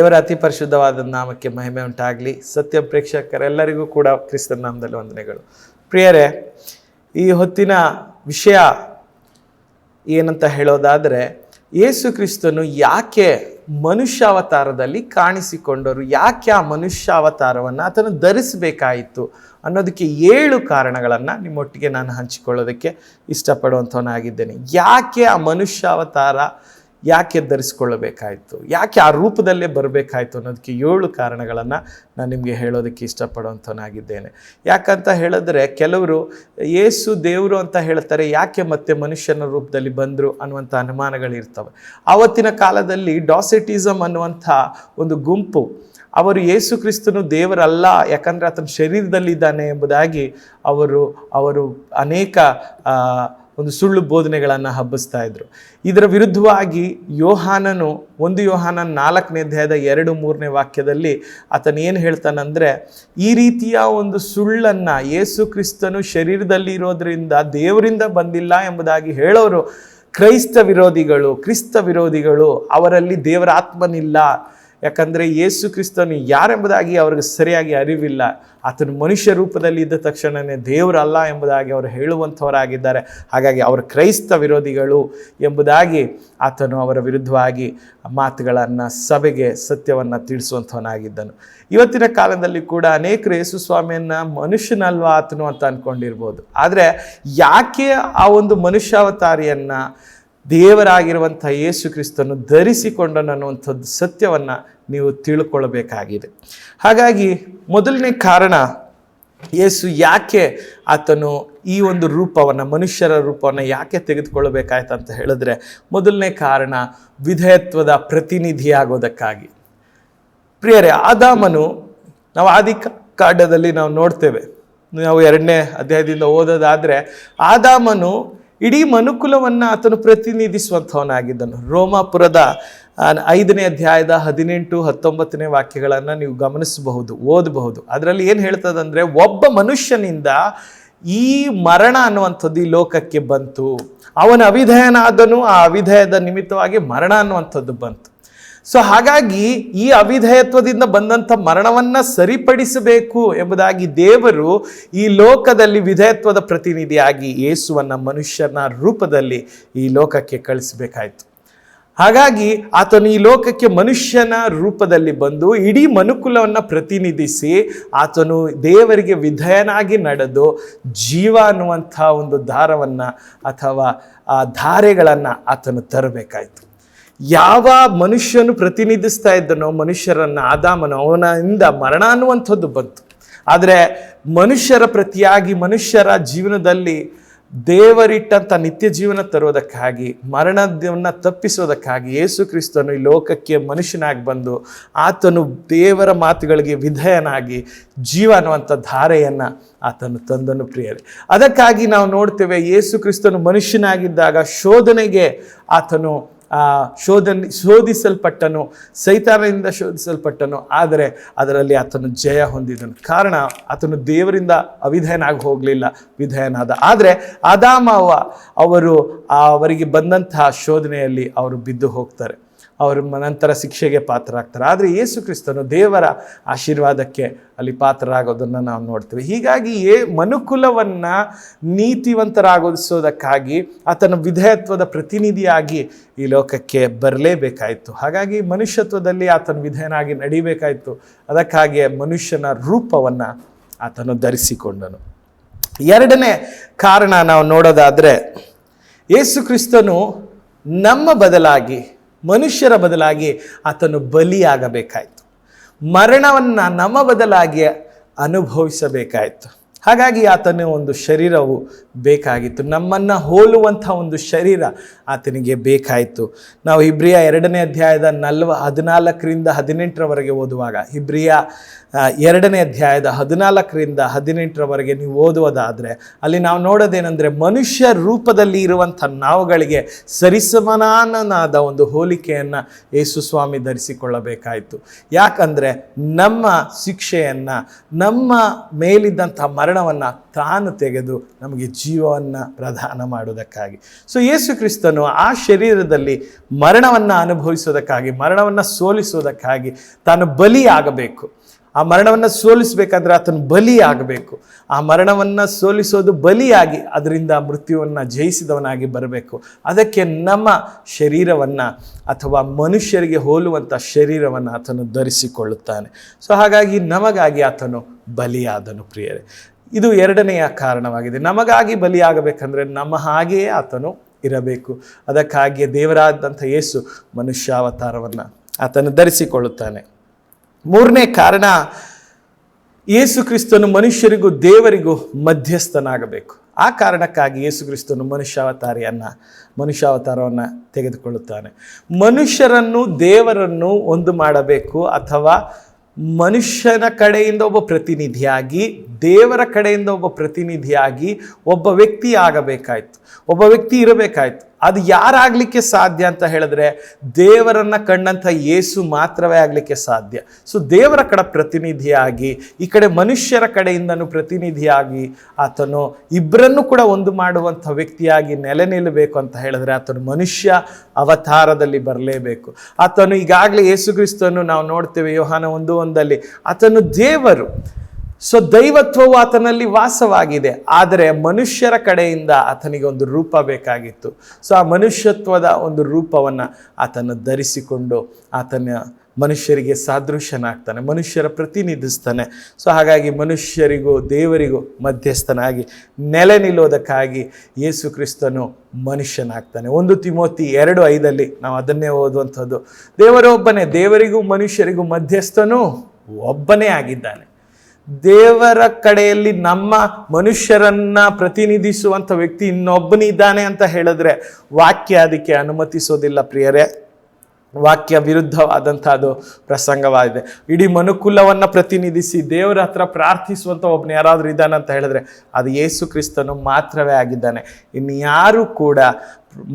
ದೇವರ ಅತಿ ಪರಿಶುದ್ಧವಾದ ನಾಮಕ್ಕೆ ಮಹಿಮೆ ಉಂಟಾಗಲಿ. ಸತ್ಯ ಪ್ರೇಕ್ಷಕರೆಲ್ಲರಿಗೂ ಕೂಡ ಕ್ರಿಸ್ತನ ನಾಮದಲ್ಲಿ ವಂದನೆಗಳು. ಪ್ರಿಯರೇ, ಈ ಹೊತ್ತಿನ ವಿಷಯ ಏನಂತ ಹೇಳೋದಾದರೆ, ಯೇಸು ಕ್ರಿಸ್ತನು ಯಾಕೆ ಮನುಷ್ಯಾವತಾರದಲ್ಲಿ ಕಾಣಿಸಿಕೊಂಡರು, ಯಾಕೆ ಆ ಮನುಷ್ಯಾವತಾರವನ್ನು ಆತನು ಧರಿಸಬೇಕಾಯಿತು ಅನ್ನೋದಕ್ಕೆ ಏಳು ಕಾರಣಗಳನ್ನು ನಿಮ್ಮೊಟ್ಟಿಗೆ ನಾನು ಹಂಚಿಕೊಳ್ಳೋದಕ್ಕೆ ಇಷ್ಟಪಡುವಂಥವನಾಗಿದ್ದೇನೆ. ಯಾಕೆ ಆ ಮನುಷ್ಯಾವತಾರ ಯಾಕೆ ಧರಿಸ್ಕೊಳ್ಳಬೇಕಾಯಿತು ಯಾಕೆ ಆ ರೂಪದಲ್ಲೇ ಬರಬೇಕಾಯಿತು ಅನ್ನೋದಕ್ಕೆ ಏಳು ಕಾರಣಗಳನ್ನು ನಾನು ನಿಮಗೆ ಹೇಳೋದಕ್ಕೆ ಇಷ್ಟಪಡುವಂಥವನಾಗಿದ್ದೇನೆ. ಯಾಕಂತ ಹೇಳಿದ್ರೆ ಕೆಲವರು ಏಸು ದೇವರು ಅಂತ ಹೇಳ್ತಾರೆ, ಯಾಕೆ ಮತ್ತೆ ಮನುಷ್ಯನ ರೂಪದಲ್ಲಿ ಬಂದರು ಅನ್ನುವಂಥ ಅನುಮಾನಗಳಿರ್ತವೆ. ಆವತ್ತಿನ ಕಾಲದಲ್ಲಿ ಡಾಸಿಟಿಸಮ್ ಅನ್ನುವಂಥ ಒಂದು ಗುಂಪು, ಅವರು ಯೇಸು ಕ್ರಿಸ್ತನು ದೇವರಲ್ಲ, ಯಾಕಂದರೆ ಆತನ ಶರೀರದಲ್ಲಿದ್ದಾನೆ ಎಂಬುದಾಗಿ ಅವರು ಅವರು ಅನೇಕ ಒಂದು ಸುಳ್ಳು ಬೋಧನೆಗಳನ್ನು ಹಬ್ಬಿಸ್ತಾ ಇದ್ರು. ಇದರ ವಿರುದ್ಧವಾಗಿ ಯೋಹಾನನು, ಒಂದು ಯೋಹಾನ ನಾಲ್ಕನೇ ಅಧ್ಯಾಯದ ಎರಡು ಮೂರನೇ ವಾಕ್ಯದಲ್ಲಿ ಆತನು ಏನು ಹೇಳ್ತಾನಂದ್ರೆ, ಈ ರೀತಿಯ ಒಂದು ಸುಳ್ಳನ್ನು ಯೇಸು ಕ್ರಿಸ್ತನು ಶರೀರದಲ್ಲಿ ಇರೋದರಿಂದ ದೇವರಿಂದ ಬಂದಿಲ್ಲ ಎಂಬುದಾಗಿ ಹೇಳೋರು ಕ್ರೈಸ್ತ ವಿರೋಧಿಗಳು, ಕ್ರಿಸ್ತ ವಿರೋಧಿಗಳು, ಅವರಲ್ಲಿ ದೇವರ ಆತ್ಮನಿಲ್ಲ. ಯಾಕಂದರೆ ಯೇಸು ಕ್ರಿಸ್ತನು ಯಾರೆಂಬುದಾಗಿ ಅವ್ರಿಗೆ ಸರಿಯಾಗಿ ಅರಿವಿಲ್ಲ. ಆತನು ಮನುಷ್ಯ ರೂಪದಲ್ಲಿ ಇದ್ದ ತಕ್ಷಣವೇ ದೇವರಲ್ಲ ಎಂಬುದಾಗಿ ಅವರು ಹೇಳುವಂಥವರಾಗಿದ್ದಾರೆ. ಹಾಗಾಗಿ ಅವರು ಕ್ರೈಸ್ತ ವಿರೋಧಿಗಳು ಎಂಬುದಾಗಿ ಆತನು ಅವರ ವಿರುದ್ಧವಾಗಿ ಮಾತುಗಳನ್ನು, ಸಭೆಗೆ ಸತ್ಯವನ್ನು ತಿಳಿಸುವಂಥವನಾಗಿದ್ದನು. ಇವತ್ತಿನ ಕಾಲದಲ್ಲಿ ಕೂಡ ಅನೇಕರು ಯೇಸು ಸ್ವಾಮಿಯನ್ನು ಮನುಷ್ಯನಲ್ವಾ ಆತನು ಅಂತ ಅಂದ್ಕೊಂಡಿರ್ಬೋದು ಆದರೆ ಯಾಕೆ ಆ ಒಂದು ಮನುಷ್ಯಾವತಾರಿಯನ್ನು ದೇವರಾಗಿರುವಂಥ ಯೇಸು ಕ್ರಿಸ್ತನ್ನು ಧರಿಸಿಕೊಂಡನು ಅನ್ನುವಂಥದ್ದು ಸತ್ಯವನ್ನು ನೀವು ತಿಳ್ಕೊಳ್ಬೇಕಾಗಿದೆ. ಹಾಗಾಗಿ ಮೊದಲನೇ ಕಾರಣ ಯೇಸು ಯಾಕೆ ಆತನು ಈ ಒಂದು ರೂಪವನ್ನು, ಮನುಷ್ಯರ ರೂಪವನ್ನು ಯಾಕೆ ತೆಗೆದುಕೊಳ್ಳಬೇಕಾಯ್ತು ಅಂತ ಹೇಳಿದ್ರೆ ಮೊದಲನೇ ಕಾರಣ ವಿಧೇಯತ್ವದ ಪ್ರತಿನಿಧಿಯಾಗೋದಕ್ಕಾಗಿ. ಪ್ರಿಯರೇ, ಆದಾಮನು ನಾವು ಆದಿ ಕಾಂಡದಲ್ಲಿ ನಾವು ನೋಡ್ತೇವೆ. ನಾವು ಎರಡನೇ ಅಧ್ಯಾಯದಿಂದ ಓದೋದಾದರೆ ಆದಾಮನು ಇಡೀ ಮನುಕುಲವನ್ನು ಆತನು ಪ್ರತಿನಿಧಿಸುವಂಥವನಾಗಿದ್ದನು. ರೋಮಾಪುರದ ಐದನೇ ಅಧ್ಯಾಯದ ಹದಿನೆಂಟು, ಹತ್ತೊಂಬತ್ತನೇ ವಾಕ್ಯಗಳನ್ನು ನೀವು ಗಮನಿಸಬಹುದು, ಓದಬಹುದು. ಅದರಲ್ಲಿ ಏನು ಹೇಳ್ತದಂದ್ರೆ, ಒಬ್ಬ ಮನುಷ್ಯನಿಂದ ಈ ಮರಣ ಅನ್ನುವಂಥದ್ದು ಈ ಲೋಕಕ್ಕೆ ಬಂತು. ಅವನ ಅವಿಧೇಯನಾದನು, ಆ ಅವಿಧೇಯದ ನಿಮಿತ್ತವಾಗಿ ಮರಣ ಅನ್ನುವಂಥದ್ದು ಬಂತು. ಸೊ ಹಾಗಾಗಿ ಈ ಅವಿಧೇಯತ್ವದಿಂದ ಬಂದಂಥ ಮರಣವನ್ನ ಸರಿಪಡಿಸಬೇಕು ಎಂಬುದಾಗಿ ದೇವರು ಈ ಲೋಕದಲ್ಲಿ ವಿಧೇಯತ್ವದ ಪ್ರತಿನಿಧಿಯಾಗಿ ಯೇಸುವನ್ನ ಮನುಷ್ಯನ ರೂಪದಲ್ಲಿ ಈ ಲೋಕಕ್ಕೆ ಕಳಿಸಬೇಕಾಯಿತು. ಹಾಗಾಗಿ ಆತನು ಈ ಲೋಕಕ್ಕೆ ಮನುಷ್ಯನ ರೂಪದಲ್ಲಿ ಬಂದು ಇಡೀ ಮನುಕುಲವನ್ನು ಪ್ರತಿನಿಧಿಸಿ ಆತನು ದೇವರಿಗೆ ವಿಧೇಯನಾಗಿ ನಡೆದು ಜೀವ ಅನ್ನುವಂಥ ಒಂದು ದಾರವನ್ನು ಅಥವಾ ಆ ಧಾರೆಗಳನ್ನು ಆತನು ತರಬೇಕಾಯಿತು. ಯಾವ ಮನುಷ್ಯನು ಪ್ರತಿನಿಧಿಸ್ತಾ ಇದ್ದನೋ, ಮನುಷ್ಯರನ್ನು ಆದಾಮನು ಅವನಿಂದ ಮರಣ ಅನ್ನುವಂಥದ್ದು ಬಂತು. ಆದರೆ ಮನುಷ್ಯರ ಪ್ರತಿಯಾಗಿ ಮನುಷ್ಯರ ಜೀವನದಲ್ಲಿ ದೇವರಿಟ್ಟಂಥ ನಿತ್ಯ ಜೀವನ ತರೋದಕ್ಕಾಗಿ ಮರಣವನ್ನು ತಪ್ಪಿಸೋದಕ್ಕಾಗಿ ಯೇಸು ಕ್ರಿಸ್ತನು ಈ ಲೋಕಕ್ಕೆ ಮನುಷ್ಯನಾಗಿ ಬಂದು ಆತನು ದೇವರ ಮಾತುಗಳಿಗೆ ವಿಧೇಯನಾಗಿ ಜೀವ ಅನ್ನುವಂಥ ಧಾರೆಯನ್ನು ಆತನು ತಂದನು ಪ್ರಿಯರೇ. ಅದಕ್ಕಾಗಿ ನಾವು ನೋಡ್ತೇವೆ ಯೇಸು ಕ್ರಿಸ್ತನು ಮನುಷ್ಯನಾಗಿದ್ದಾಗ ಶೋಧನೆಗೆ ಆತನು ಶೋಧನೆ, ಶೋಧಿಸಲ್ಪಟ್ಟನು ಸೈತಾನದಿಂದ ಶೋಧಿಸಲ್ಪಟ್ಟನು, ಆದರೆ ಅದರಲ್ಲಿ ಆತನು ಜಯ ಹೊಂದಿದನು. ಕಾರಣ, ಆತನು ದೇವರಿಂದ ಅವಿಧಯನಾಗಿ ಹೋಗಲಿಲ್ಲ, ವಿಧೇಯನಾದ. ಆದರೆ ಆದಾಮವ ಅವರು ಆ, ಅವರಿಗೆ ಬಂದಂತಹ ಶೋಧನೆಯಲ್ಲಿ ಅವರು ಬಿದ್ದು ಹೋಗ್ತಾರೆ. ಅವರು ನಂತರ ಶಿಕ್ಷೆಗೆ ಪಾತ್ರರಾಗ್ತಾರೆ. ಆದರೆ ಯೇಸು ಕ್ರಿಸ್ತನು ದೇವರ ಆಶೀರ್ವಾದಕ್ಕೆ ಅಲ್ಲಿ ಪಾತ್ರರಾಗೋದನ್ನು ನಾವು ನೋಡ್ತೀವಿ. ಹೀಗಾಗಿ ಏ ಮನುಕುಲವನ್ನು ನೀತಿವಂತರಾಗೋದಿಸೋದಕ್ಕಾಗಿ ಆತನ ವಿಧೇಯತ್ವದ ಪ್ರತಿನಿಧಿಯಾಗಿ ಈ ಲೋಕಕ್ಕೆ ಬರಲೇಬೇಕಾಯಿತು. ಹಾಗಾಗಿ ಮನುಷ್ಯತ್ವದಲ್ಲಿ ಆತನ ವಿಧೇಯನಾಗಿ ನಡಿಬೇಕಾಯಿತು. ಅದಕ್ಕಾಗಿಯೇ ಮನುಷ್ಯನ ರೂಪವನ್ನು ಆತನು ಧರಿಸಿಕೊಂಡನು. ಎರಡನೇ ಕಾರಣ ನಾವು ನೋಡೋದಾದರೆ ಯೇಸು ಕ್ರಿಸ್ತನು ನಮ್ಮ ಬದಲಾಗಿ ಮನುಷ್ಯರ ಬದಲಾಗಿ ಆತನು ಬಲಿಯಾಗಬೇಕಾಯಿತು. ಮರಣವನ್ನು ನಮ್ಮ ಬದಲಾಗಿ ಅನುಭವಿಸಬೇಕಾಯಿತು. ಹಾಗಾಗಿ ಆತನ ಒಂದು ಶರೀರವು ಬೇಕಾಗಿತ್ತು. ನಮ್ಮನ್ನು ಹೋಲುವಂಥ ಒಂದು ಶರೀರ ಆತನಿಗೆ ಬೇಕಾಯಿತು. ನಾವು ಇಬ್ರಿಯ ಎರಡನೇ ಅಧ್ಯಾಯದ ನಲ್ವ ಹದಿನಾಲ್ಕರಿಂದ ಹದಿನೆಂಟರವರೆಗೆ ಓದುವಾಗ ಹಿಬ್ರಿಯ ಆ, ಎರಡನೇ ಅಧ್ಯಾಯದ ಹದಿನಾಲ್ಕರಿಂದ ಹದಿನೆಂಟರವರೆಗೆ ನೀವು ಓದುವುದಾದರೆ, ಅಲ್ಲಿ ನಾವು ನೋಡೋದೇನೆಂದರೆ ಮನುಷ್ಯ ರೂಪದಲ್ಲಿ ಇರುವಂಥ ನಾವುಗಳಿಗೆ ಸರಿಸಮನಾನನಾದ ಒಂದು ಹೋಲಿಕೆಯನ್ನು ಯೇಸುಸ್ವಾಮಿ ಧರಿಸಿಕೊಳ್ಳಬೇಕಾಯಿತು. ಯಾಕಂದರೆ ನಮ್ಮ ಶಿಕ್ಷೆಯನ್ನು, ನಮ್ಮ ಮೇಲಿದ್ದಂಥ ಮರಣವನ್ನು ತಾನು ತೆಗೆದು ನಮಗೆ ಜೀವವನ್ನು ಪ್ರದಾನ ಮಾಡುವುದಕ್ಕಾಗಿ. ಸೊ ಯೇಸು ಕ್ರಿಸ್ತನು ಆ ಶರೀರದಲ್ಲಿ ಮರಣವನ್ನು ಅನುಭವಿಸೋದಕ್ಕಾಗಿ, ಮರಣವನ್ನು ಸೋಲಿಸುವುದಕ್ಕಾಗಿ ತಾನು ಬಲಿಯಾಗಬೇಕು. ಆ ಮರಣವನ್ನು ಸೋಲಿಸಬೇಕಾದ್ರೆ ಆತನು ಬಲಿ ಆಗಬೇಕು ಆ ಮರಣವನ್ನು ಸೋಲಿಸೋದು ಬಲಿಯಾಗಿ ಅದರಿಂದ ಮೃತ್ಯುವನ್ನು ಜಯಿಸಿದವನಾಗಿ ಬರಬೇಕು. ಅದಕ್ಕೆ ನಮ್ಮ ಶರೀರವನ್ನು ಅಥವಾ ಮನುಷ್ಯರಿಗೆ ಹೋಲುವಂಥ ಶರೀರವನ್ನು ಆತನು ಧರಿಸಿಕೊಳ್ಳುತ್ತಾನೆ. ಸೊ ಹಾಗಾಗಿ ನಮಗಾಗಿ ಆತನು ಬಲಿಯಾದನು ಪ್ರಿಯರೇ. ಇದು ಎರಡನೆಯ ಕಾರಣವಾಗಿದೆ. ನಮಗಾಗಿ ಬಲಿಯಾಗಬೇಕಂದ್ರೆ ನಮ್ಮ ಹಾಗೆಯೇ ಆತನು ಇರಬೇಕು. ಅದಕ್ಕಾಗಿಯೇ ದೇವರಾದಂಥ ಯೇಸು ಮನುಷ್ಯಾವತಾರವನ್ನು ಆತನು ಧರಿಸಿಕೊಳ್ಳುತ್ತಾನೆ. ಮೂರನೇ ಕಾರಣ, ಯೇಸು ಕ್ರಿಸ್ತನು ಮನುಷ್ಯರಿಗೂ ದೇವರಿಗೂ ಮಧ್ಯಸ್ಥನಾಗಬೇಕು. ಆ ಕಾರಣಕ್ಕಾಗಿ ಯೇಸು ಕ್ರಿಸ್ತನು ಮನುಷ್ಯಾವತಾರಿಯನ್ನು, ಮನುಷ್ಯಾವತಾರವನ್ನು ತೆಗೆದುಕೊಳ್ಳುತ್ತಾನೆ. ಮನುಷ್ಯರನ್ನು ದೇವರನ್ನು ಒಂದು ಮಾಡಬೇಕು ಅಥವಾ ಮನುಷ್ಯನ ಕಡೆಯಿಂದ ಒಬ್ಬ ಪ್ರತಿನಿಧಿಯಾಗಿ, ದೇವರ ಕಡೆಯಿಂದ ಒಬ್ಬ ಪ್ರತಿನಿಧಿಯಾಗಿ ಒಬ್ಬ ವ್ಯಕ್ತಿ ಆಗಬೇಕಾಯ್ತು ಒಬ್ಬ ವ್ಯಕ್ತಿ ಇರಬೇಕಾಯ್ತು. ಅದು ಯಾರಾಗಲಿಕ್ಕೆ ಸಾಧ್ಯ ಅಂತ ಹೇಳಿದ್ರೆ ದೇವರನ್ನ ಕಂಡಂಥ ಯೇಸು ಮಾತ್ರವೇ ಆಗಲಿಕ್ಕೆ ಸಾಧ್ಯ. ಸೊ ದೇವರ ಕಡೆ ಪ್ರತಿನಿಧಿಯಾಗಿ, ಈ ಕಡೆ ಮನುಷ್ಯರ ಕಡೆಯಿಂದನೂ ಪ್ರತಿನಿಧಿಯಾಗಿ ಆತನು ಇಬ್ಬರನ್ನು ಕೂಡ ಒಂದು ಮಾಡುವಂಥ ವ್ಯಕ್ತಿಯಾಗಿ ನೆಲೆ ನಿಲ್ಲಬೇಕು ಅಂತ ಹೇಳಿದ್ರೆ ಆತನು ಮನುಷ್ಯ ಅವತಾರದಲ್ಲಿ ಬರಲೇಬೇಕು. ಆತನು ಈಗಾಗಲೇ ಯೇಸು ಕ್ರಿಸ್ತನ್ನು ನಾವು ನೋಡ್ತೇವೆ, ಯೋಹಾನ ಒಂದು ಒಂದಲ್ಲಿ. ಆತನು ದೇವರು. ಸೊ ದೈವತ್ವವು ಆತನಲ್ಲಿ ವಾಸವಾಗಿದೆ. ಆದರೆ ಮನುಷ್ಯರ ಕಡೆಯಿಂದ ಆತನಿಗೆ ಒಂದು ರೂಪ ಬೇಕಾಗಿತ್ತು. ಸೊ ಆ ಮನುಷ್ಯತ್ವದ ಒಂದು ರೂಪವನ್ನು ಆತನ ಧರಿಸಿಕೊಂಡು ಆತನ ಮನುಷ್ಯರಿಗೆ ಸಾದೃಶ್ಯನಾಗ್ತಾನೆ, ಮನುಷ್ಯರ ಪ್ರತಿನಿಧಿಸ್ತಾನೆ. ಸೊ ಹಾಗಾಗಿ ಮನುಷ್ಯರಿಗೂ ದೇವರಿಗೂ ಮಧ್ಯಸ್ಥನಾಗಿ, ನೆಲೆ ನಿಲ್ಲೋದಕ್ಕಾಗಿ ಯೇಸು ಕ್ರಿಸ್ತನು ಮನುಷ್ಯನಾಗ್ತಾನೆ. ಒಂದು ತಿಮೋತಿ ಎರಡು ಐದಲ್ಲಿ ನಾವು ಅದನ್ನೇ ಓದುವಂಥದ್ದು. ದೇವರೊಬ್ಬನೇ, ದೇವರಿಗೂ ಮನುಷ್ಯರಿಗೂ ಮಧ್ಯಸ್ಥನೂ ಒಬ್ಬನೇ ಆಗಿದ್ದಾನೆ. ದೇವರ ಕಡೆಯಲ್ಲಿ ನಮ್ಮ ಮನುಷ್ಯರನ್ನ ಪ್ರತಿನಿಧಿಸುವಂಥ ವ್ಯಕ್ತಿ ಇನ್ನೊಬ್ಬನಿದ್ದಾನೆ ಅಂತ ಹೇಳಿದ್ರೆ ವಾಕ್ಯ ಅದಕ್ಕೆ ಅನುಮತಿಸೋದಿಲ್ಲ ಪ್ರಿಯರೇ. ವಾಕ್ಯ ವಿರುದ್ಧವಾದಂಥದ್ದು ಪ್ರಸಂಗವಾಗಿದೆ. ಇಡೀ ಮನುಕುಲವನ್ನು ಪ್ರತಿನಿಧಿಸಿ ದೇವರ ಹತ್ರ ಪ್ರಾರ್ಥಿಸುವಂಥ ಒಬ್ಬನು ಯಾರಾದರೂ ಇದ್ದಾನೆ ಅಂತ ಹೇಳಿದ್ರೆ ಅದು ಯೇಸು ಕ್ರಿಸ್ತನು ಮಾತ್ರವೇ ಆಗಿದ್ದಾನೆ. ಇನ್ಯಾರೂ ಯಾರೂ ಕೂಡ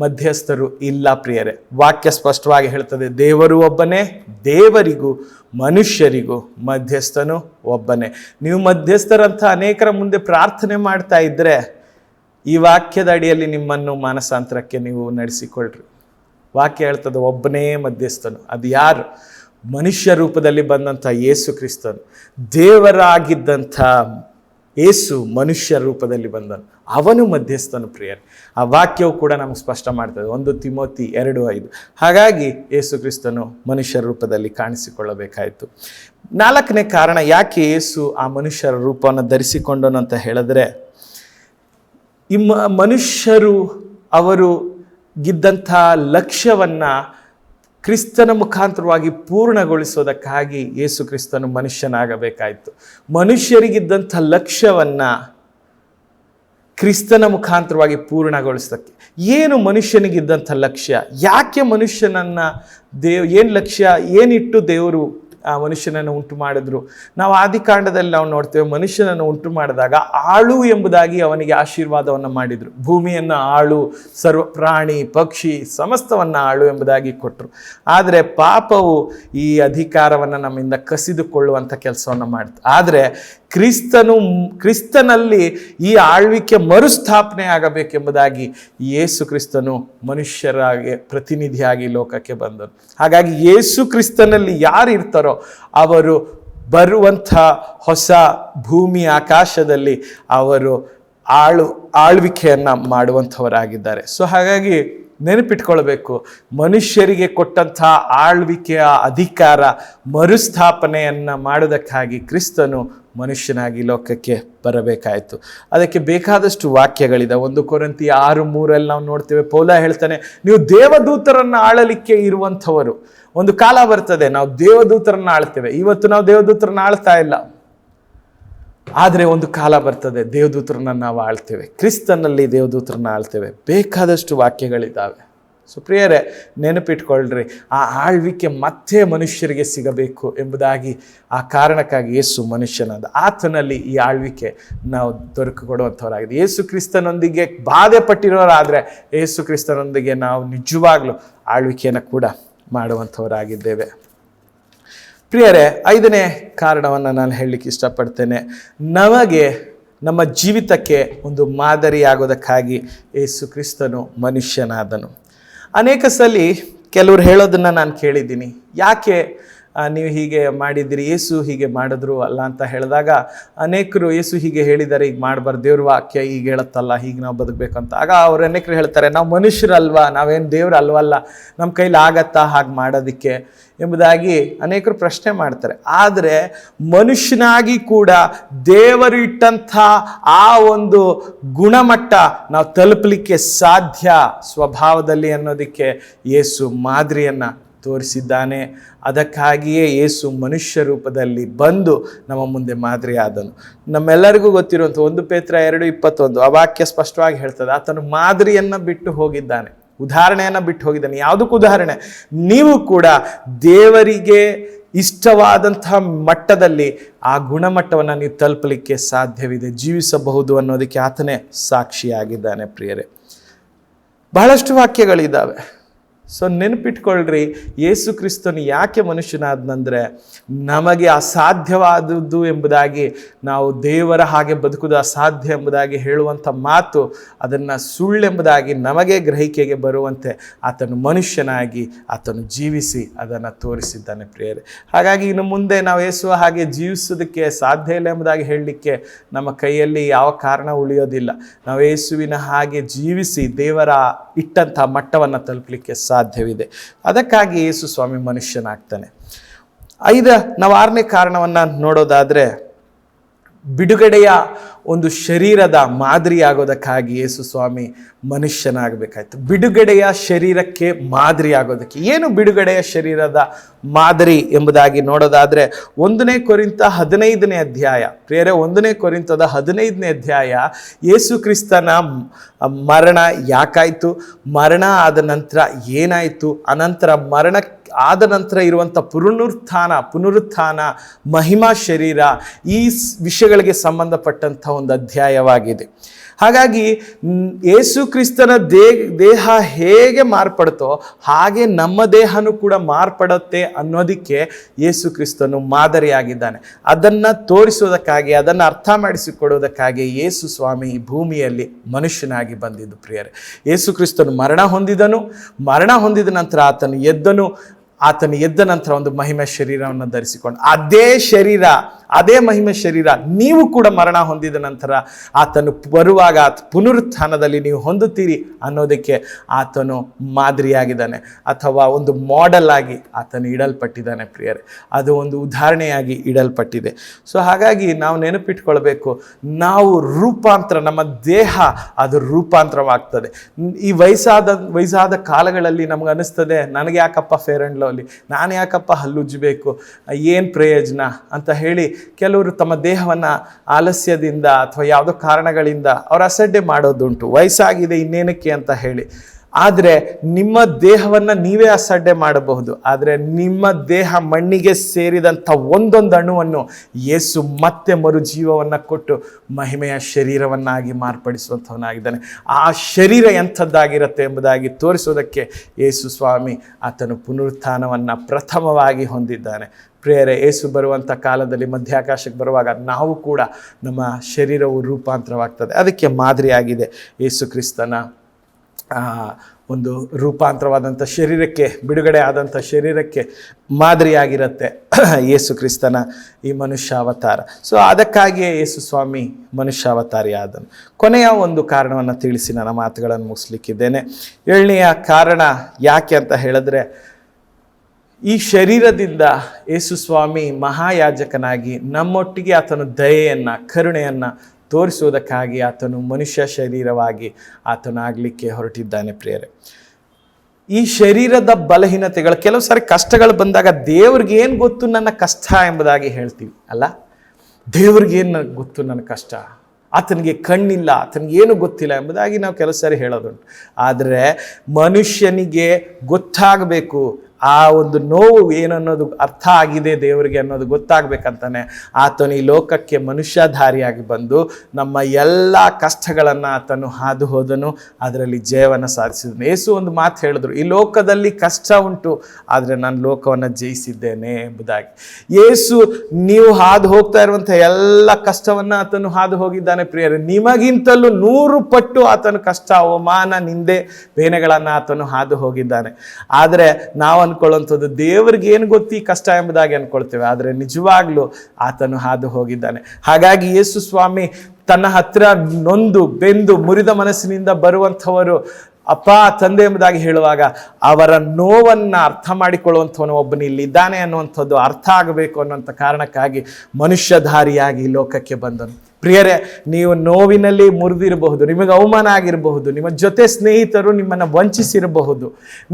ಮಧ್ಯಸ್ಥರು ಇಲ್ಲ ಪ್ರಿಯರೇ. ವಾಕ್ಯ ಸ್ಪಷ್ಟವಾಗಿ ಹೇಳ್ತದೆ, ದೇವರು ಒಬ್ಬನೇ, ದೇವರಿಗೂ, ಮನುಷ್ಯರಿಗೂ ಮಧ್ಯಸ್ಥನು ಒಬ್ಬನೇ. ನೀವು ಮಧ್ಯಸ್ಥರಂಥ ಅನೇಕರ ಮುಂದೆ ಪ್ರಾರ್ಥನೆ ಮಾಡ್ತಾ ಇದ್ದರೆ ಈ ವಾಕ್ಯದ ಅಡಿಯಲ್ಲಿ ನಿಮ್ಮನ್ನು ಮಾನಸಾಂತರಕ್ಕೆ ನೀವು ನಡೆಸಿಕೊಳ್ಳ್ರಿ ವಾಕ್ಯ ಹೇಳ್ತದೆ, ಒಬ್ಬನೇ ಮಧ್ಯಸ್ಥನು. ಅದು ಯಾರು? ಮನುಷ್ಯ ರೂಪದಲ್ಲಿ ಬಂದಂಥ ಯೇಸು ಕ್ರಿಸ್ತನು. ದೇವರಾಗಿದ್ದಂಥ ಏಸು ಮನುಷ್ಯ ರೂಪದಲ್ಲಿ ಬಂದನು. ಅವನು ಮಧ್ಯಸ್ಥನು, ಪ್ರಿಯರ್. ಆ ವಾಕ್ಯವು ಕೂಡ ನಮಗೆ ಸ್ಪಷ್ಟ ಮಾಡ್ತದೆ. ಒಂದು ತಿಮೋತಿ ಎರಡು ಐದು. ಹಾಗಾಗಿ ಏಸು ಕ್ರಿಸ್ತನು ಮನುಷ್ಯ ರೂಪದಲ್ಲಿ ಕಾಣಿಸಿಕೊಳ್ಳಬೇಕಾಯಿತು. ನಾಲ್ಕನೇ ಕಾರಣ, ಯಾಕೆ ಏಸು ಆ ಮನುಷ್ಯರ ರೂಪವನ್ನು ಧರಿಸಿಕೊಂಡನು ಅಂತ ಹೇಳಿದ್ರೆ ಇಮ್ಮ ಮನುಷ್ಯರು ಅವರು ಗಿದ್ದಂಥ ಲಕ್ಷ್ಯವನ್ನು ಕ್ರಿಸ್ತನ ಮುಖಾಂತರವಾಗಿ ಪೂರ್ಣಗೊಳಿಸೋದಕ್ಕಾಗಿ ಯೇಸು ಕ್ರಿಸ್ತನು ಮನುಷ್ಯನಾಗಬೇಕಾಯಿತು. ಮನುಷ್ಯರಿಗಿದ್ದಂಥ ಲಕ್ಷ್ಯವನ್ನು ಕ್ರಿಸ್ತನ ಮುಖಾಂತರವಾಗಿ ಪೂರ್ಣಗೊಳಿಸೋದಕ್ಕೆ. ಏನು ಮನುಷ್ಯನಿಗಿದ್ದಂಥ ಲಕ್ಷ್ಯ? ಯಾಕೆ ಮನುಷ್ಯನನ್ನು ದೇವ್, ಏನು ಲಕ್ಷ್ಯ? ಏನಿಟ್ಟು ದೇವರು ಮನುಷ್ಯನನ್ನು ಉಂಟು ಮಾಡಿದ್ರು. ನಾವು ಆದಿಕಾಂಡದಲ್ಲಿ ನಾವು ನೋಡ್ತೇವೆ ಮನುಷ್ಯನನ್ನು ಉಂಟು ಮಾಡಿದಾಗ ಆಳು ಎಂಬುದಾಗಿ ಅವನಿಗೆ ಆಶೀರ್ವಾದವನ್ನು ಮಾಡಿದರು. ಭೂಮಿಯನ್ನು ಆಳು, ಸರ್ವ ಪ್ರಾಣಿ, ಪಕ್ಷಿ ಸಮಸ್ತವನ್ನು ಆಳು ಎಂಬುದಾಗಿ ಕೊಟ್ಟರು ಆದರೆ ಪಾಪವು ಈ ಅಧಿಕಾರವನ್ನು ನಮ್ಮಿಂದ ಕಸಿದುಕೊಳ್ಳುವಂಥ ಕೆಲಸವನ್ನು ಮಾಡಿತು. ಆದರೆ ಕ್ರಿಸ್ತನು, ಕ್ರಿಸ್ತನಲ್ಲಿ ಈ ಆಳ್ವಿಕೆ ಮರುಸ್ಥಾಪನೆ ಆಗಬೇಕೆಂಬುದಾಗಿ ಯೇಸು ಕ್ರಿಸ್ತನು ಮನುಷ್ಯರಾಗಿ, ಪ್ರತಿನಿಧಿಯಾಗಿ ಲೋಕಕ್ಕೆ ಬಂದನು. ಹಾಗಾಗಿ ಯೇಸು ಕ್ರಿಸ್ತನಲ್ಲಿ ಯಾರು ಇರ್ತಾರೋ ಅವರು ಬರುವಂಥ ಹೊಸ ಭೂಮಿ ಆಕಾಶದಲ್ಲಿ ಅವರು ಆಳು, ಆಳ್ವಿಕೆಯನ್ನು ಮಾಡುವಂಥವರಾಗಿದ್ದಾರೆ. ಸೊ ಹಾಗಾಗಿ ನೆನಪಿಟ್ಕೊಳ್ಬೇಕು, ಮನುಷ್ಯರಿಗೆ ಕೊಟ್ಟಂಥ ಆಳ್ವಿಕೆಯ ಅಧಿಕಾರ ಮರುಸ್ಥಾಪನೆಯನ್ನು ಮಾಡೋದಕ್ಕಾಗಿ ಕ್ರಿಸ್ತನು ಮನುಷ್ಯನಾಗಿ ಲೋಕಕ್ಕೆ ಬರಬೇಕಾಯಿತು. ಅದಕ್ಕೆ ಬೇಕಾದಷ್ಟು ವಾಕ್ಯಗಳಿದೆ. ಒಂದು ಕೊರಂತಿ ಆರು ಮೂರಲ್ಲಿ ನಾವು ನೋಡ್ತೇವೆ. ಪೌಲ ಹೇಳ್ತಾನೆ, ನೀವು ದೇವದೂತರನ್ನು ಆಳಲಿಕ್ಕೆ ಇರುವಂಥವರು. ಒಂದು ಕಾಲ ಬರ್ತದೆ, ನಾವು ದೇವದೂತರನ್ನು ಆಳ್ತೇವೆ. ಇವತ್ತು ನಾವು ದೇವದೂತರನ್ನು ಆಳ್ತಾ ಇಲ್ಲ. ಆದರೆ ಒಂದು ಕಾಲ ಬರ್ತದೆ, ದೇವದೂತರನ್ನ ನಾವು ಆಳ್ತೇವೆ. ಕ್ರಿಸ್ತನಲ್ಲಿ ದೇವದೂತರನ್ನ ಆಳ್ತೇವೆ. ಬೇಕಾದಷ್ಟು ವಾಕ್ಯಗಳಿದ್ದಾವೆ. ಸೊ ಪ್ರಿಯರೇ ಆ ಆಳ್ವಿಕೆ ಮತ್ತೆ ಮನುಷ್ಯರಿಗೆ ಸಿಗಬೇಕು ಎಂಬುದಾಗಿ ಆ ಕಾರಣಕ್ಕಾಗಿ ಯೇಸು ಮನುಷ್ಯನಾದ. ಆತನಲ್ಲಿ ಈ ಆಳ್ವಿಕೆ ನಾವು ದೊರಕಿಕೊಡುವಂಥವರಾಗಿದೆ. ಯೇಸು ಕ್ರಿಸ್ತನೊಂದಿಗೆ ಬಾಧೆ ಪಟ್ಟಿರೋರಾದರೆ ಯೇಸು ಕ್ರಿಸ್ತನೊಂದಿಗೆ ನಾವು ನಿಜವಾಗ್ಲೂ ಆಳ್ವಿಕೆಯನ್ನು ಕೂಡ ಮಾಡುವಂಥವರಾಗಿದ್ದೇವೆ. ಪ್ರಿಯರೇ, ಐದನೇ ಕಾರಣವನ್ನು ನಾನು ಹೇಳಲಿಕ್ಕೆ ಇಷ್ಟಪಡ್ತೇನೆ. ನಮಗೆ ನಮ್ಮ ಜೀವಿತಕ್ಕೆ ಒಂದು ಮಾದರಿಯಾಗೋದಕ್ಕಾಗಿ ಯೇಸು ಕ್ರಿಸ್ತನು ಮನುಷ್ಯನಾದನು. ಅನೇಕ ಸಲ ಕೆಲವರು ಹೇಳೋದನ್ನು ನಾನು ಕೇಳಿದ್ದೀನಿ. ಯಾಕೆ ನೀವು ಹೀಗೆ ಮಾಡಿದ್ರಿ, ಏಸು ಹೀಗೆ ಮಾಡಿದ್ರು ಅಲ್ಲ ಅಂತ ಹೇಳಿದಾಗ ಅನೇಕರು ಏಸು ಹೀಗೆ ಹೇಳಿದ್ದಾರೆ ಈಗ ಮಾಡಬಾರ್ದು, ದೇವ್ರ ವಾಕ್ಯ ಈಗ ಹೇಳುತ್ತಲ್ಲ, ಹೀಗೆ ನಾವು ಬದುಕಬೇಕು ಅಂತ ಆಗ ಅವ್ರು ಅನೇಕರು ಹೇಳ್ತಾರೆ, ನಾವು ಮನುಷ್ಯರಲ್ವಾ, ನಾವೇನು ದೇವ್ರು ಅಲ್ವಲ್ಲ ನಮ್ಮ ಕೈಲಿ ಆಗತ್ತಾ ಹಾಗೆ ಮಾಡೋದಕ್ಕೆ? ಎಂಬುದಾಗಿ ಅನೇಕರು ಪ್ರಶ್ನೆ ಮಾಡ್ತಾರೆ. ಆದರೆ ಮನುಷ್ಯನಾಗಿ ಕೂಡ ದೇವರು ಇಟ್ಟಂಥ ಆ ಒಂದು ಗುಣಮಟ್ಟ ನಾವು ತಲುಪಲಿಕ್ಕೆ ಸಾಧ್ಯ ಸ್ವಭಾವದಲ್ಲಿ ಅನ್ನೋದಕ್ಕೆ ಯೇಸು ಮಾದರಿಯನ್ನು ತೋರಿಸಿದ್ದಾನೆ. ಅದಕ್ಕಾಗಿಯೇ ಯೇಸು ಮನುಷ್ಯ ರೂಪದಲ್ಲಿ ಬಂದು ನಮ್ಮ ಮುಂದೆ ಮಾದರಿಯಾದನು. ನಮ್ಮೆಲ್ಲರಿಗೂ ಗೊತ್ತಿರುವಂಥ ಒಂದು ಪೇತ್ರ ಎರಡು ಇಪ್ಪತ್ತೊಂದು ಆ ವಾಕ್ಯ ಸ್ಪಷ್ಟವಾಗಿ ಹೇಳ್ತದೆ, ಆತನು ಮಾದರಿಯನ್ನು ಬಿಟ್ಟು ಹೋಗಿದ್ದಾನೆ. ಉದಾಹರಣೆಯನ್ನು ಬಿಟ್ಟು ಹೋಗಿದ್ದಾನೆ. ಯಾವುದಕ್ಕೂ ಉದಾಹರಣೆ? ನೀವು ಕೂಡ ದೇವರಿಗೆ ಇಷ್ಟವಾದಂತಹ ಮಟ್ಟದಲ್ಲಿ ಆ ಗುಣಮಟ್ಟವನ್ನು ನೀವು ತಲುಪಲಿಕ್ಕೆ ಸಾಧ್ಯವಿದೆ. ಜೀವಿಸಬಹುದು ಅನ್ನೋದಕ್ಕೆ ಆತನೇ ಸಾಕ್ಷಿಯಾಗಿದ್ದಾನೆ ಪ್ರಿಯರೇ. ಬಹಳಷ್ಟು ವಾಕ್ಯಗಳಿದ್ದಾವೆ. ಸೊ ನೆನಪಿಟ್ಕೊಳ್ರಿ ಯೇಸು ಕ್ರಿಸ್ತನು ಯಾಕೆ ಮನುಷ್ಯನಾದನಂದರೆ, ನಮಗೆ ಅಸಾಧ್ಯವಾದದ್ದು ಎಂಬುದಾಗಿ, ನಾವು ದೇವರ ಹಾಗೆ ಬದುಕುವುದು ಅಸಾಧ್ಯ ಎಂಬುದಾಗಿ ಹೇಳುವಂಥ ಮಾತು, ಅದನ್ನು ಸುಳ್ಳೆಂಬುದಾಗಿ ನಮಗೆ ಗ್ರಹಿಕೆಗೆ ಬರುವಂತೆ, ಆತನು ಮನುಷ್ಯನಾಗಿ, ಆತನು ಜೀವಿಸಿ ಅದನ್ನು ತೋರಿಸಿದ್ದಾನೆ ಪ್ರಿಯರೇ. ಹಾಗಾಗಿ ಇನ್ನು ಮುಂದೆ ನಾವು ಯೇಸುವ ಹಾಗೆ ಜೀವಿಸೋದಕ್ಕೆ ಸಾಧ್ಯ ಇಲ್ಲ ಎಂಬುದಾಗಿ ಹೇಳಲಿಕ್ಕೆ ನಮ್ಮ ಕೈಯಲ್ಲಿ ಯಾವ ಕಾರಣ ಉಳಿಯೋದಿಲ್ಲ. ನಾವು ಯೇಸುವಿನ ಹಾಗೆ ಜೀವಿಸಿ ದೇವರ ಇಟ್ಟಂಥ ಮಟ್ಟವನ್ನು ತಲುಪಲಿಕ್ಕೆ ಸಾಧ್ಯವಿದೆ. ಅದಕ್ಕಾಗಿ ಯೇಸು ಸ್ವಾಮಿ ಮನುಷ್ಯನಾಗ್ತಾನೆ. ಐದ ನಾವು ಆರನೇ ಕಾರಣವನ್ನು ನೋಡೋದಾದರೆ ಬಿಡುಗಡೆಯ ಒಂದು ಶರೀರದ ಮಾದರಿಯಾಗೋದಕ್ಕಾಗಿ ಯೇಸು ಸ್ವಾಮಿ ಮನುಷ್ಯನಾಗಬೇಕಾಯ್ತು. ಬಿಡುಗಡೆಯ ಶರೀರಕ್ಕೆ ಮಾದರಿ ಆಗೋದಕ್ಕೆ. ಏನು ಬಿಡುಗಡೆಯ ಶರೀರದ ಮಾದರಿ ಎಂಬುದಾಗಿ ನೋಡೋದಾದರೆ ಒಂದನೇ ಕೊರಿಂತ ಹದಿನೈದನೇ ಅಧ್ಯಾಯ. ಪ್ರಿಯರೇ, ಒಂದನೇ ಕೊರಿಂತದ ಹದಿನೈದನೇ ಅಧ್ಯಾಯ ಯೇಸು ಕ್ರಿಸ್ತನ ಮರಣ ಯಾಕಾಯಿತು? ಮರಣ ಆದ ನಂತರ ಏನಾಯಿತು? ಅನಂತರ ಮರಣ ಆದ ನಂತರ ಇರುವಂಥ ಪುನರುತ್ಥಾನ ಪುನರುತ್ಥಾನ, ಮಹಿಮಾ ಶರೀರ ಈ ವಿಷಯಗಳಿಗೆ ಸಂಬಂಧಪಟ್ಟಂಥ ಒಂದು ಅಧ್ಯಾಯವಾಗಿದೆ. ಹಾಗಾಗಿ ಯೇಸು ಕ್ರಿಸ್ತನ ದೇ ದೇಹ ಹೇಗೆ ಮಾರ್ಪಡುತ್ತೋ ಹಾಗೆ ನಮ್ಮ ದೇಹನೂ ಕೂಡ ಮಾರ್ಪಡುತ್ತೆ ಅನ್ನೋದಕ್ಕೆ ಯೇಸು ಕ್ರಿಸ್ತನು ಮಾದರಿಯಾಗಿದ್ದಾನೆ. ಅದನ್ನು ತೋರಿಸೋದಕ್ಕಾಗಿ ಅದನ್ನು ಅರ್ಥ ಮಾಡಿಸಿಕೊಡೋದಕ್ಕಾಗಿ ಯೇಸು ಸ್ವಾಮಿ ಈ ಭೂಮಿಯಲ್ಲಿ ಮನುಷ್ಯನಾಗಿ ಬಂದಿದ್ದು ಪ್ರಿಯರೇ. ಯೇಸು ಕ್ರಿಸ್ತನು ಮರಣ ಹೊಂದಿದನು. ಮರಣ ಹೊಂದಿದ ನಂತರ ಆತನು ಎದ್ದನು. ಆತನು ಎದ್ದ ನಂತರ ಒಂದು ಮಹಿಮೆ ಶರೀರವನ್ನು ಧರಿಸಿಕೊಂಡು ಅದೇ ಶರೀರ ಅದೇ ಮಹಿಮೆ ಶರೀರ, ನೀವು ಕೂಡ ಮರಣ ಹೊಂದಿದ ನಂತರ ಆತನು ಬರುವಾಗ ಪುನರುತ್ಥಾನದಲ್ಲಿ ನೀವು ಹೊಂದುತ್ತೀರಿ ಅನ್ನೋದಕ್ಕೆ ಆತನು ಮಾದರಿಯಾಗಿದ್ದಾನೆ. ಅಥವಾ ಒಂದು ಮಾಡೆಲ್ ಆಗಿ ಆತನು ಇಡಲ್ಪಟ್ಟಿದ್ದಾನೆ ಪ್ರಿಯರೇ. ಅದು ಒಂದು ಉದಾಹರಣೆಯಾಗಿ ಇಡಲ್ಪಟ್ಟಿದೆ. ಸೊ ಹಾಗಾಗಿ ನಾವು ನೆನಪಿಟ್ಕೊಳ್ಬೇಕು, ನಾವು ರೂಪಾಂತರ, ನಮ್ಮ ದೇಹ ಅದು ರೂಪಾಂತರವಾಗ್ತದೆ. ಈ ವಯಸ್ಸಾದ ವಯಸ್ಸಾದ ಕಾಲಗಳಲ್ಲಿ ನಮ್ಗೆ ಅನಿಸ್ತದೆ ನನಗೆ ಯಾಕಪ್ಪ ಫೇರ್ ಆ್ಯಂಡ್ ಲವ್ಲಿ ನಾನು ಯಾಕಪ್ಪ ಹಲ್ಲುಜ್ಜಬೇಕು, ಏನು ಪ್ರಯೋಜನ ಅಂತ ಹೇಳಿ ಕೆಲವರು ತಮ್ಮ ದೇಹವನ್ನು ಆಲಸ್ಯದಿಂದ ಅಥವಾ ಯಾವುದೋ ಕಾರಣಗಳಿಂದ ಅವರು ಅಸಡ್ಡೆ ಮಾಡೋದುಂಟು. ವಯಸ್ಸಾಗಿದೆ, ಇನ್ನೇನಕ್ಕೆ ಅಂತ ಹೇಳಿ. ಆದರೆ ನಿಮ್ಮ ದೇಹವನ್ನು ನೀವೇ ಅಸಡ್ಡೆ ಮಾಡಬಹುದು. ಆದರೆ ನಿಮ್ಮ ದೇಹ ಮಣ್ಣಿಗೆ ಸೇರಿದಂಥ ಒಂದೊಂದು ಅಣುವನ್ನು ಯೇಸು ಮತ್ತೆ ಮರುಜೀವವನ್ನು ಕೊಟ್ಟು ಮಹಿಮೆಯ ಶರೀರವನ್ನಾಗಿ ಮಾರ್ಪಡಿಸುವಂಥವನಾಗಿದ್ದಾನೆ. ಆ ಶರೀರ ಎಂಥದ್ದಾಗಿರುತ್ತೆ ಎಂಬುದಾಗಿ ತೋರಿಸೋದಕ್ಕೆ ಯೇಸು ಸ್ವಾಮಿ ಆತನು ಪುನರುತ್ಥಾನವನ್ನು ಪ್ರಥಮವಾಗಿ ಹೊಂದಿದ್ದಾನೆ. ಪ್ರೇಯರೆ, ಏಸು ಬರುವಂಥ ಕಾಲದಲ್ಲಿ ಮಧ್ಯಾಕಾಶಕ್ಕೆ ಬರುವಾಗ ನಾವು ಕೂಡ ನಮ್ಮ ಶರೀರವು ರೂಪಾಂತರವಾಗ್ತದೆ. ಅದಕ್ಕೆ ಮಾದರಿಯಾಗಿದೆ ಏಸು ಕ್ರಿಸ್ತನ ಒಂದು ರೂಪಾಂತರವಾದಂಥ ಶರೀರಕ್ಕೆ, ಬಿಡುಗಡೆ ಆದಂಥ ಶರೀರಕ್ಕೆ ಮಾದರಿಯಾಗಿರುತ್ತೆ ಯೇಸು ಕ್ರಿಸ್ತನ ಈ ಮನುಷ್ಯಾವತಾರ. ಸೊ ಅದಕ್ಕಾಗಿಯೇ ಯೇಸು ಸ್ವಾಮಿ ಮನುಷ್ಯಾವತಾರಿ ಆದನು ಕೊನೆಯ ಒಂದು ಕಾರಣವನ್ನು ತಿಳಿಸಿ ನನ್ನ ಮಾತುಗಳನ್ನು ಮುಗಿಸ್ಲಿಕ್ಕಿದ್ದೇನೆ. ಏಳನೆಯ ಕಾರಣ ಯಾಕೆ ಅಂತ ಹೇಳಿದ್ರೆ ಈ ಶರೀರದಿಂದ ಯೇಸು ಸ್ವಾಮಿ ಮಹಾಯಾಜಕನಾಗಿ ನಮ್ಮೊಟ್ಟಿಗೆ ಆತನ ದಯೆಯನ್ನು, ಕರುಣೆಯನ್ನು ತೋರಿಸುವುದಕ್ಕಾಗಿ ಆತನು ಮನುಷ್ಯ ಶರೀರವಾಗಿ ಆತನಾಗಲಿಕ್ಕೆ ಹೊರಟಿದ್ದಾನೆ ಪ್ರಿಯರೇ. ಈ ಶರೀರದ ಬಲಹೀನತೆಗಳು, ಕೆಲವು ಸಾರಿ ಕಷ್ಟಗಳು ಬಂದಾಗ ದೇವ್ರಿಗೆ ಏನು ಗೊತ್ತು ನನ್ನ ಕಷ್ಟ ಎಂಬುದಾಗಿ ಹೇಳ್ತೀವಿ, ಅಲ್ಲ? ದೇವ್ರಿಗೆ ಏನು ಗೊತ್ತು ನನ್ನ ಕಷ್ಟ? ಆತನಿಗೆ ಕಣ್ಣಿಲ್ಲ, ಆತನಿಗೆ ಏನು ಗೊತ್ತಿಲ್ಲ ಎಂಬುದಾಗಿ ನಾವು ಕೆಲವು ಸಾರಿ ಹೇಳೋದುಂಟು. ಆದರೆ ಮನುಷ್ಯನಿಗೆ ಗೊತ್ತಾಗಬೇಕು ಆ ಒಂದು ನೋವು ಏನನ್ನೋದು ಅರ್ಥ ಆಗಿದೆ ದೇವರಿಗೆ ಅನ್ನೋದು ಗೊತ್ತಾಗಬೇಕಂತಾನೆ. ಆತನು ಈ ಲೋಕಕ್ಕೆ ಮನುಷ್ಯಧಾರಿಯಾಗಿ ಬಂದು ನಮ್ಮ ಎಲ್ಲ ಕಷ್ಟಗಳನ್ನು ಆತನು ಹಾದು ಹೋದನು, ಅದರಲ್ಲಿ ಜಯವನ್ನು ಸಾಧಿಸಿದನು. ಯೇಸು ಒಂದು ಮಾತು ಹೇಳಿದ್ರು, ಈ ಲೋಕದಲ್ಲಿ ಕಷ್ಟ ಉಂಟು, ಆದರೆ ನಾನು ಲೋಕವನ್ನು ಜಯಿಸಿದ್ದೇನೆ ಎಂಬುದಾಗಿ. ಯೇಸು ನೀವು ಹಾದು ಹೋಗ್ತಾ ಇರುವಂಥ ಎಲ್ಲ ಕಷ್ಟವನ್ನು ಆತನು ಹಾದು ಹೋಗಿದ್ದಾನೆ ಪ್ರಿಯರೇ. ನಿಮಗಿಂತಲೂ ನೂರು ಪಟ್ಟು ಆತನು ಕಷ್ಟ, ಅವಮಾನ, ನಿಂದೆ ಬೇನೆಗಳನ್ನು ಆತನು ಹಾದು ಹೋಗಿದ್ದಾನೆ. ಆದರೆ ನಾವು ಅನ್ಕೊಳ್ಳುವಂಥದ್ದು ದೇವ್ರಿಗೆ ಏನು ಗೊತ್ತಿ? ಕಷ್ಟ ಎಂಬುದಾಗಿ ಅನ್ಕೊಳ್ತೇವೆ ಆದರೆ ನಿಜವಾಗ್ಲೂ ಆತನು ಹಾದು ಹೋಗಿದ್ದಾನೆ. ಹಾಗಾಗಿ ಯೇಸು ಸ್ವಾಮಿ ತನ್ನ ಹತ್ರ ನೊಂದು, ಬೆಂದು, ಮುರಿದ ಮನಸ್ಸಿನಿಂದ ಬರುವಂಥವರು, ಅಪ್ಪ, ತಂದೆ ಎಂಬುದಾಗಿ ಹೇಳುವಾಗ ಅವರ ನೋವನ್ನು ಅರ್ಥ ಮಾಡಿಕೊಳ್ಳುವಂಥವನು ಒಬ್ಬನು ಇಲ್ಲಿದ್ದಾನೆ ಅನ್ನುವಂಥದ್ದು ಅರ್ಥ ಆಗಬೇಕು ಅನ್ನುವಂಥ ಕಾರಣಕ್ಕಾಗಿ ಮನುಷ್ಯಧಾರಿಯಾಗಿ ಲೋಕಕ್ಕೆ ಬಂದನು. ಪ್ರಿಯರೇ, ನೀವು ನೋವಿನಲ್ಲಿ ಮುರಿದಿರಬಹುದು, ನಿಮಗೆ ಅವಮಾನ ಆಗಿರಬಹುದು, ನಿಮ್ಮ ಜೊತೆ ಸ್ನೇಹಿತರು ನಿಮ್ಮನ್ನು ವಂಚಿಸಿರಬಹುದು,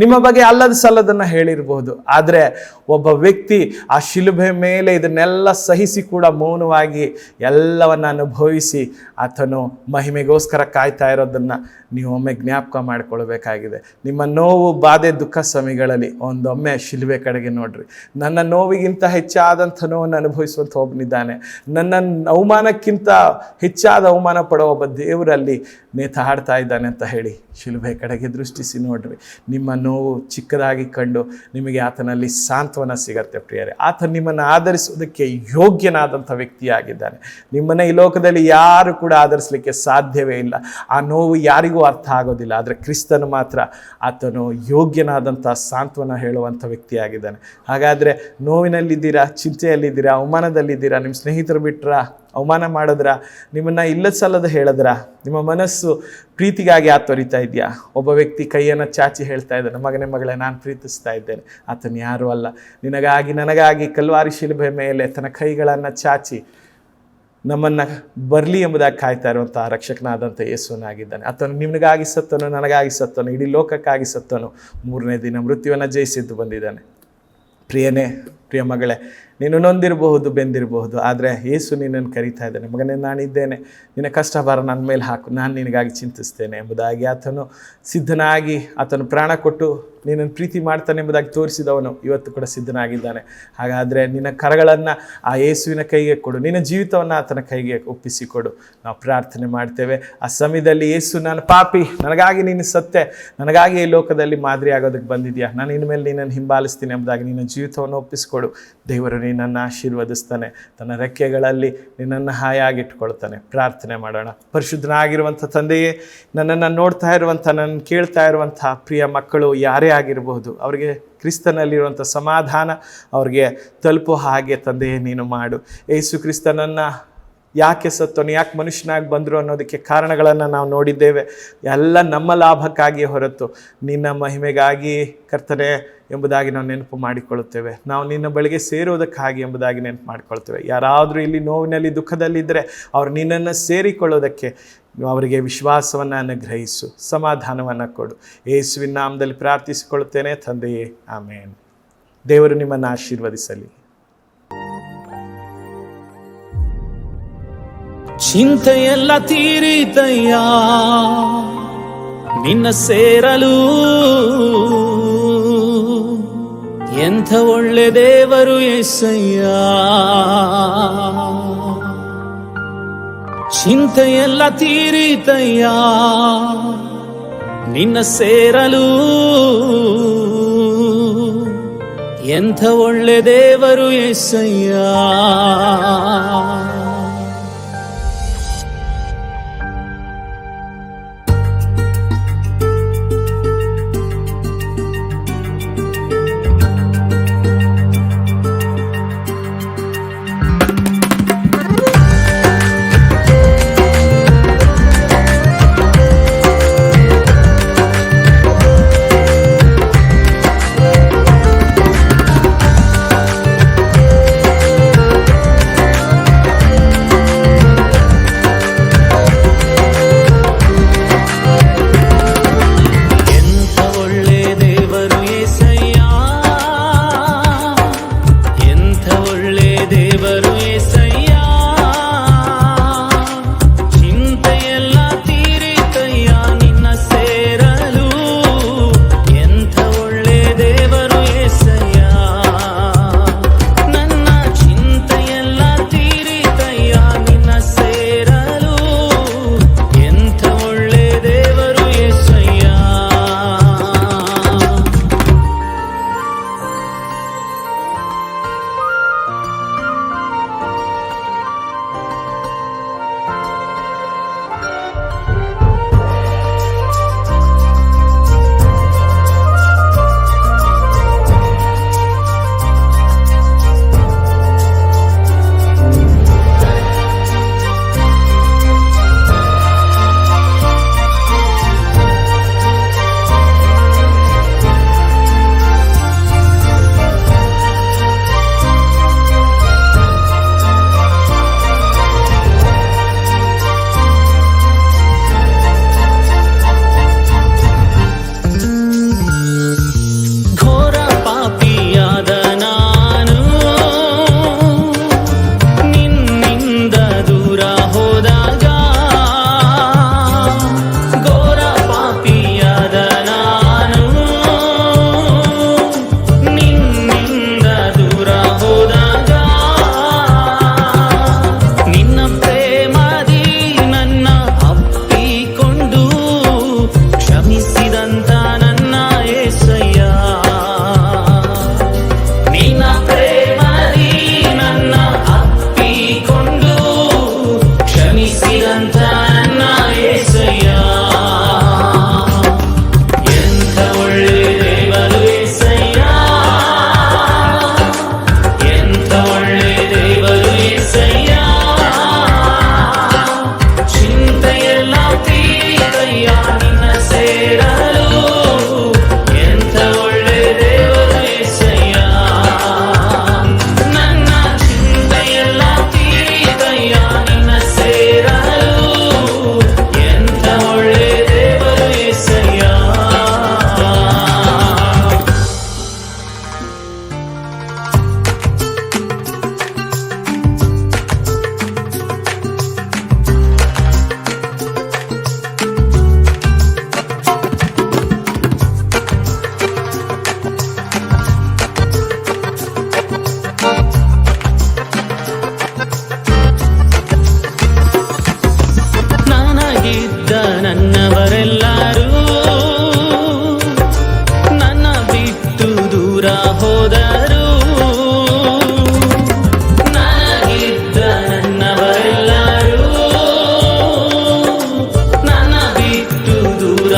ನಿಮ್ಮ ಬಗ್ಗೆ ಅಲ್ಲದ ಸಲ್ಲದನ್ನು ಹೇಳಿರಬಹುದು. ಆದರೆ ಒಬ್ಬ ವ್ಯಕ್ತಿ ಆ ಶಿಲುಬೆ ಮೇಲೆ ಇದನ್ನೆಲ್ಲ ಸಹಿಸಿ ಕೂಡ ಮೌನವಾಗಿ ಎಲ್ಲವನ್ನು ಅನುಭವಿಸಿ ಆತನು ಮಹಿಮೆಗೋಸ್ಕರ ಕಾಯ್ತಾ ಇರೋದನ್ನು ನೀವು ಒಮ್ಮೆ ಜ್ಞಾಪಕ ಮಾಡಿಕೊಳ್ಬೇಕಾಗಿದೆ. ನಿಮ್ಮ ನೋವು, ಬಾಧೆ, ದುಃಖ ಸಮಯಗಳಲ್ಲಿ ಒಂದೊಮ್ಮೆ ಶಿಲುಬೆ ಕಡೆಗೆ ನೋಡ್ರಿ. ನನ್ನ ನೋವಿಗಿಂತ ಹೆಚ್ಚಾದಂಥ ನೋವನ್ನು ಅನುಭವಿಸುವಂಥ ಒಬ್ಬನಿದ್ದಾನೆ. ನನ್ನ ಅವಮಾನಕ್ಕಿಂತ ಹೆಚ್ಚಾದ ಅವಮಾನ ಪಡೋ ಒಬ್ಬ ದೇವರಲ್ಲಿ ನೇತಾಡ್ತಾ ಇದ್ದಾನೆ ಅಂತ ಹೇಳಿ. ಶಿಲುಬೆ ಕಡೆಗೆ ದೃಷ್ಟಿಸಿ ನೋಡ್ರಿ. ನಿಮ್ಮ ನೋವು ಚಿಕ್ಕದಾಗಿ ಕಂಡು ನಿಮಗೆ ಆತನಲ್ಲಿ ಸಾಂತ್ವನ ಸಿಗತ್ತೆ ಪ್ರಿಯರೇ. ಆತ ನಿಮ್ಮನ್ನು ಆಧರಿಸುವುದಕ್ಕೆ ಯೋಗ್ಯನಾದಂಥ ವ್ಯಕ್ತಿಯಾಗಿದ್ದಾನೆ. ನಿಮ್ಮನ್ನು ಈ ಲೋಕದಲ್ಲಿ ಯಾರು ಕೂಡ ಆಧರಿಸಲಿಕ್ಕೆ ಸಾಧ್ಯವೇ ಇಲ್ಲ. ಆ ನೋವು ಯಾರಿಗೂ ಅರ್ಥ ಆಗೋದಿಲ್ಲ. ಆದರೆ ಕ್ರಿಸ್ತನು ಮಾತ್ರ ಆತನು ಯೋಗ್ಯನಾದಂಥ ಸಾಂತ್ವನ ಹೇಳುವಂಥ ವ್ಯಕ್ತಿಯಾಗಿದ್ದಾನೆ. ಹಾಗಾದರೆ ನೋವಿನಲ್ಲಿದ್ದೀರಾ, ಚಿಂತೆಯಲ್ಲಿದ್ದೀರಾ, ಅವಮಾನದಲ್ಲಿದ್ದೀರಾ, ನಿಮ್ಮ ಸ್ನೇಹಿತರು ಬಿಟ್ರಾ, ಅವಮಾನ ಮಾಡಿದ್ರ, ನಿಮ್ಮನ್ನು ಇಲ್ಲದ ಸಲ್ಲದ ಹೇಳಿದ್ರ, ನಿಮ್ಮ ಮನಸ್ಸು ಪ್ರೀತಿಗಾಗಿ ಆತೊರಿತಾ ಇದೆಯಾ? ಒಬ್ಬ ವ್ಯಕ್ತಿ ಕೈಯನ್ನು ಚಾಚಿ ಹೇಳ್ತಾ ಇದ್ದಾನೆ, ಮಗನೇ, ಮಗಳೇ, ನಾನು ಪ್ರೀತಿಸ್ತಾ ಇದ್ದೇನೆ. ಆತನು ಯಾರೂ ಅಲ್ಲ. ನಿನಗಾಗಿ, ನನಗಾಗಿ ಕಲ್ವಾರಿ ಶಿಲ್ಬೆ ಮೇಲೆ ತನ್ನ ಕೈಗಳನ್ನು ಚಾಚಿ ನಮ್ಮನ್ನು ಬರಲಿ ಎಂಬುದಾಗಿ ಕಾಯ್ತಾ ಇರುವಂಥ ರಕ್ಷಕನಾದಂಥ ಯೇಸುವನಾಗಿದ್ದಾನೆ. ಆತನು ನಿಮಗಾಗಿ ಸತ್ತನು, ನನಗಾಗಿ ಸತ್ತನು, ಇಡೀ ಲೋಕಕ್ಕಾಗಿ ಸತ್ತನು. ಮೂರನೇ ದಿನ ಮೃತ್ಯುವನ್ನು ಜಯಿಸಿದ್ದು ಬಂದಿದ್ದಾನೆ. ಪ್ರಿಯನೇ, ಪ್ರಿಯ ಮಗಳೇ ನೀನು ನೊಂದಿರಬಹುದು, ಬೆಂದಿರಬಹುದು. ಆದರೆ ಯೇಸು ನಿನ್ನನ್ನು ಕರೀತಾ ಇದ್ದಾನೆ. ಮಗನೇ, ನಾನಿದ್ದೇನೆ. ನಿನ್ನ ಕಷ್ಟ ಭಾರ ನನ್ನ ಮೇಲೆ ಹಾಕು. ನಾನು ನಿನಗಾಗಿ ಚಿಂತಿಸ್ತೇನೆ ಎಂಬುದಾಗಿ ಆತನು ಸಿದ್ಧನಾಗಿ ಆತನು ಪ್ರಾಣ ಕೊಟ್ಟು ನಿನ್ನನ್ನು ಪ್ರೀತಿ ಮಾಡ್ತಾನೆ ಎಂಬುದಾಗಿ ತೋರಿಸಿದವನು ಇವತ್ತು ಕೂಡ ಸಿದ್ಧನಾಗಿದ್ದಾನೆ. ಹಾಗಾದರೆ ನಿನ್ನ ಕರಗಳನ್ನು ಆ ಯೇಸುವಿನ ಕೈಗೆ ಕೊಡು. ನಿನ್ನ ಜೀವಿತವನ್ನು ಆತನ ಕೈಗೆ ಒಪ್ಪಿಸಿಕೊಡು. ನಾವು ಪ್ರಾರ್ಥನೆ ಮಾಡ್ತೇವೆ. ಆ ಸಮಯದಲ್ಲಿ ಯೇಸು, ನಾನು ಪಾಪಿ, ನನಗಾಗಿ ನೀನು ಸತ್ಯ, ನನಗಾಗಿ ಈ ಲೋಕದಲ್ಲಿ ಮಾದರಿ ಆಗೋದಕ್ಕೆ ಬಂದಿದೆಯಾ ನಾನು ಇನ್ಮೇಲೆ ನಿನ್ನನ್ನು ಹಿಂಬಾಲಿಸ್ತೀನಿ ಎಂಬುದಾಗಿ ನಿನ್ನ ಜೀವಿತವನ್ನು ಒಪ್ಪಿಸಿಕೊಡು. ದೇವರು ನಿನ್ನನ್ನು ಆಶೀರ್ವದಿಸ್ತಾನೆ. ತನ್ನ ರೆಕ್ಕೆಗಳಲ್ಲಿ ನಿನ್ನನ್ನು ಹಾಯಾಗಿಟ್ಕೊಳ್ತಾನೆ. ಪ್ರಾರ್ಥನೆ ಮಾಡೋಣ. ಪರಿಶುದ್ಧನಾಗಿರುವಂಥ ತಂದೆಯೇ, ನನ್ನನ್ನು ನೋಡ್ತಾ ಇರುವಂಥ ನನ್ನ ಕೇಳ್ತಾ ಇರುವಂಥ ಪ್ರಿಯ ಮಕ್ಕಳು ಯಾರೇ ಆಗಿರಬಹುದು ಅವರಿಗೆ ಕ್ರಿಸ್ತನಲ್ಲಿರುವಂಥ ಸಮಾಧಾನ ಅವ್ರಿಗೆ ತಲುಪೋ ಹಾಗೆ ತಂದೆಯೇ ನೀನು ಮಾಡು. ಯೇಸು ಕ್ರಿಸ್ತನನ್ನು ಯಾಕೆ ಸತ್ತೋನು, ಯಾಕೆ ಮನುಷ್ಯನಾಗಿ ಬಂದರು ಅನ್ನೋದಕ್ಕೆ ಕಾರಣಗಳನ್ನು ನಾವು ನೋಡಿದ್ದೇವೆ. ಎಲ್ಲ ನಮ್ಮ ಲಾಭಕ್ಕಾಗಿ ಹೊರತು ನಿನ್ನ ಮಹಿಮೆಗಾಗಿ ಕರ್ತನೆ ಎಂಬುದಾಗಿ ನಾವು ನೆನಪು ಮಾಡಿಕೊಳ್ಳುತ್ತೇವೆ. ನಾವು ನಿನ್ನ ಬಳಿಗೆ ಸೇರೋದಕ್ಕಾಗಿ ಎಂಬುದಾಗಿ ನೆನಪು ಮಾಡಿಕೊಳ್ತೇವೆ ಯಾರಾದರೂ ಇಲ್ಲಿ ನೋವಿನಲ್ಲಿ, ದುಃಖದಲ್ಲಿದ್ದರೆ ಅವರು ನಿನ್ನನ್ನು ಸೇರಿಕೊಳ್ಳೋದಕ್ಕೆ ಅವರಿಗೆ ವಿಶ್ವಾಸವನ್ನು ಅನುಗ್ರಹಿಸು, ಸಮಾಧಾನವನ್ನು ಕೊಡು. ಯೇಸುವಿನ ನಾಮದಲ್ಲಿ ಪ್ರಾರ್ಥಿಸಿಕೊಳ್ಳುತ್ತೇನೆ ತಂದೆಯೇ, ಆಮೇನ್. ದೇವರು ನಿಮ್ಮನ್ನು ಆಶೀರ್ವದಿಸಲಿ. ಚಿಂತೆಯೆಲ್ಲ ತೀರಿತಯ್ಯ. ನಿನ್ನ ಸೇರಲು ಎಂಥ ಒಳ್ಳೆ ದೇವರು ಎಸ್ಸಯ್ಯ ಚಿಂತೆಯೆಲ್ಲ ತೀರಿತಯ್ಯ. ನಿನ್ನ ಸೇರಲು ಎಂಥ ಒಳ್ಳೆ ದೇವರು ಎಸ್ಸಯ್ಯ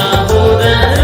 சகோதர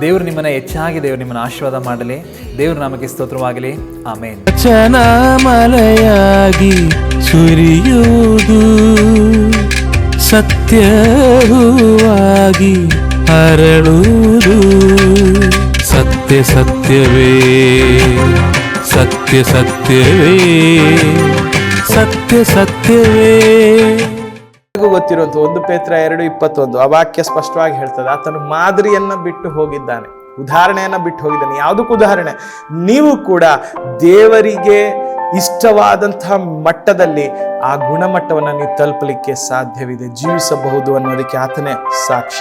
ದೇವರು ನಿಮ್ಮನ್ನ ಹೆಚ್ಚಾಗಿ ದೇವರು ನಿಮ್ಮನ್ನು ಆಶೀರ್ವಾದ ಮಾಡಲಿ. ದೇವ್ರ ನಾಮಕ್ಕೆ ಸ್ತೋತ್ರವಾಗಲಿ. ಆಮೇನ್. ಚನ ಮಲೆಯಾಗಿ ಸುರಿಯುವುದು ಸತ್ಯವಾಗಿ ಹರಳುವುದು ಸತ್ಯ ಸತ್ಯವೇ ಸತ್ಯ ಸತ್ಯವೇ ಸತ್ಯ ಸತ್ಯವೇ. ಎಲ್ಲರಿಗೂ ಗೊತ್ತಿರುವಂತ ಒಂದು ಪೇತ್ರ ಎರಡು ಇಪ್ಪತ್ತೊಂದು, ಆ ವಾಕ್ಯ ಸ್ಪಷ್ಟವಾಗಿ ಹೇಳ್ತದೆ, ಆತನು ಮಾದರಿಯನ್ನ ಬಿಟ್ಟು ಹೋಗಿದ್ದಾನೆ, ಉದಾಹರಣೆಯನ್ನ ಬಿಟ್ಟು ಹೋಗಿದ್ದಾನೆ, ಯಾವುದಕ್ಕೂ ಉದಾಹರಣೆ, ನೀವು ಕೂಡ ದೇವರಿಗೆ ಇಷ್ಟವಾದಂತಹ ಮಟ್ಟದಲ್ಲಿ ಆ ಗುಣಮಟ್ಟವನ್ನು ನೀವು ತಲುಪಲಿಕ್ಕೆ ಸಾಧ್ಯವಿದೆ, ಜೀವಿಸಬಹುದು ಅನ್ನೋದಕ್ಕೆ ಆತನೇ ಸಾಕ್ಷಿ.